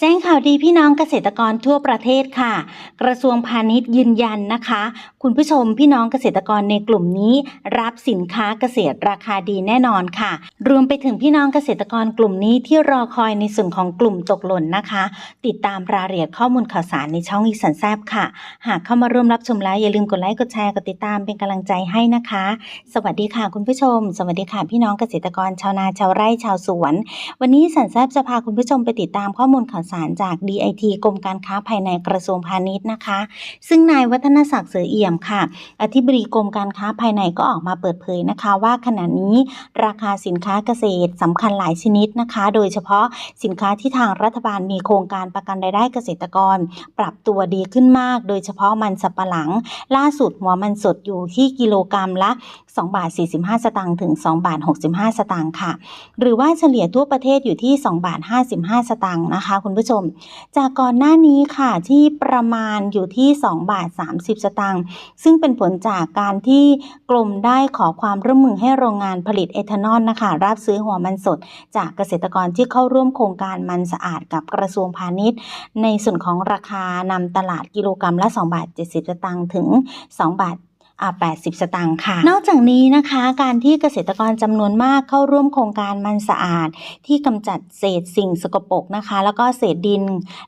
แจ้งข่าวดีพี่น้องเกษตรกรทั่วประเทศค่ะ กระทรวงพาณิชย์ยืนยันนะคะ คุณผู้ชมพี่น้องเกษตรกรในกลุ่มนี้ รับสินค้าเกษตรราคาดีแน่นอนค่ะ รวมไปถึงพี่น้องเกษตรกรกลุ่มนี้ที่รอคอยในส่วนของกลุ่มตกหล่นนะคะ ติดตามรายละเอียดข้อมูลข่าวสารในช่องอีสันแซบค่ะ หากเข้ามาร่วมรับชมแล้วอย่าลืมกดไลค์กดแชร์กดติดตามเป็นกำลังใจให้นะคะ สวัสดีค่ะคุณผู้ชม สวัสดีค่ะพี่น้องเกษตรกรชาวนาชาวไร่ชาวสวน วันนี้สันแซบจะพาคุณผู้ชมไปติดตามข้อมูลข่าวสารจาก DIT กรมการค้าภายในกระทรวงพาณิชย์นะคะ ซึ่งนายวัฒนศักดิ์เสือเอี่ยมค่ะ อธิบดีกรมการค้าภายในก็ออกมาเปิดเผยนะคะ ว่าขณะนี้ราคาสินค้าเกษตรสำคัญหลายชนิดนะคะ โดยเฉพาะสินค้าที่ทางรัฐบาลมีโครงการประกันรายได้เกษตรกร ปรับตัวดีขึ้นมาก โดยเฉพาะมันสับปะหลัง ล่าสุดหัวมันสดอยู่ที่กิโลกรรัมละ 2 บาท 45 สตางค์ถึง 2 บาท 65 สตางค์ค่ะ หรือว่าเฉลี่ยทั่วประเทศอยู่ที่ 2 บาท 55 สตางค์นะคะ คุณผู้ชม จากก่อนหน้านี้ค่ะที่ประมาณอยู่ที่ 2 บาท 30 สตางค์ซึ่งเป็นผลจากการที่กรมได้ขอความร่วมมือให้โรงงานผลิตเอทานอลนะคะ รับซื้อหัวมันสด จากเกษตรกรที่เข้าร่วมโครงการมันสะอาดกับกระทรวงพาณิชย์ ในส่วนของราคานำตลาดกิโลกรรัมละ 2 บาท 70 สตางค์ถึง 2 บาท 80 สตางค์ค่ะ นอกจากนี้นะคะการที่เกษตรกรจำนวนมากเข้าร่วมโครงการมันสะอาด ที่กำจัดเศษสิ่งสกปรกนะคะ แล้วก็เศษดิน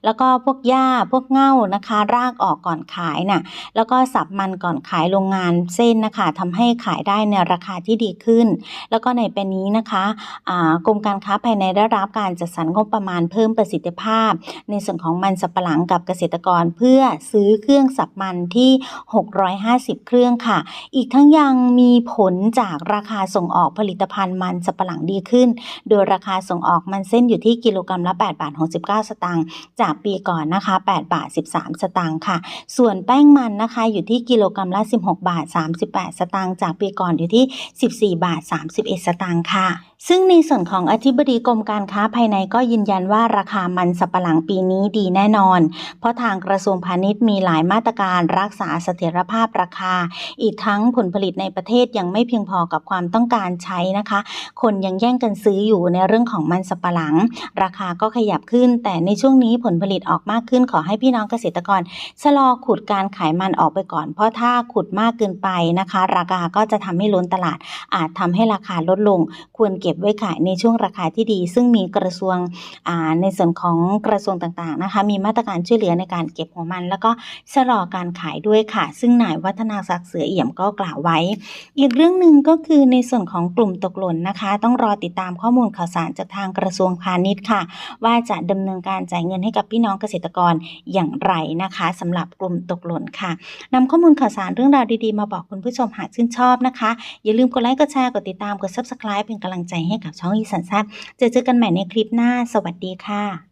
แล้วก็พวกหญ้าพวกเง่านะคะ รากออกก่อนขายน่ะแล้วก็สับมันก่อนขายโรงงานเส้นนะคะทำให้ขายได้ในราคาที่ดีขึ้น แล้วก็ในปีนี้นะคะอ่ากรมการค้าภายในได้รับการจัดสรรงบประมาณเพิ่มประสิทธิภาพ ในส่วนของมันสับปะหลังกับเกษตรกรเพื่อซื้อเครื่องสับมันที่ 650 เครื่องค่ะ อีกทั้งยังมีผลจากราคาส่งออกผลิตภัณฑ์มันสับปะหลังดีขึ้น โดยราคาส่งออกมันเส้นอยู่ที่กิโลกรัมละ8บาท69 สตางค์จากปีก่อนนะคะ8บาท13 สตางค์ค่ะ ส่วนแป้งมันนะคะอยู่ที่กิโลกรัมละ 16 บาท 38 สตางค์จากปีก่อนอยู่ที่ 14 บาท 31 สตางค์ค่ะซึ่งในส่วนของอธิบดีกรมการค้าภายในก็ยืนยันว่าราคามันสับปะหลังปีนี้ดีแน่นอน เพราะทางกระทรวงพาณิชย์มีหลายมาตรการรักษาเสถียรภาพราคาอีกทั้งผลผลิตในประเทศยังไม่เพียงพอกับความต้องการใช้นะคะ คนยังแย่งกันซื้ออยู่ในเรื่องของมันสับปะหลัง ราคาก็ขยับขึ้น แต่ในช่วงนี้ผลผลิตออกมากขึ้นขอให้พี่น้องเกษตรกรชะลอขุดการขายมันออกไปก่อน เพราะถ้าขุดมากเกินไปนะคะ ราคาก็จะทำให้ล้นตลาด อาจทำให้ราคาลดลง ควรเก็บไว้ขายในช่วงราคาที่ดี ซึ่งมีกระทรวงในส่วนของกระทรวงต่างๆนะคะ มีมาตรการช่วยเหลือในการเก็บหัวมัน แล้วก็ชะลอการขายด้วยค่ะ ซึ่งนายวัฒนาศักดิ์เสือเอี่ยมก็กล่าวไว้ อีกเรื่องหนึ่งก็คือในส่วนของกลุ่มตกหล่นนะคะ ต้องรอติดตามข้อมูลข่าวสารจากทางกระทรวงพาณิชย์ค่ะ ว่าจะดำเนินการจ่ายเงินให้กับพี่น้องเกษตรกรอย่างไรนะคะสำหรับกลุ่มตกหล่นค่ะนำข้อมูลข่าวสารเรื่องราวดีๆ มาบอกคุณผู้ชมหากชื่นชอบนะคะ อย่าลืมกดไลค์กดแชร์กดติดตามกด subscribe เป็นกำลังใจให้กับช่องอีสันซัดเจอเจอกันใหม่ในคลิปหน้า สวัสดีค่ะ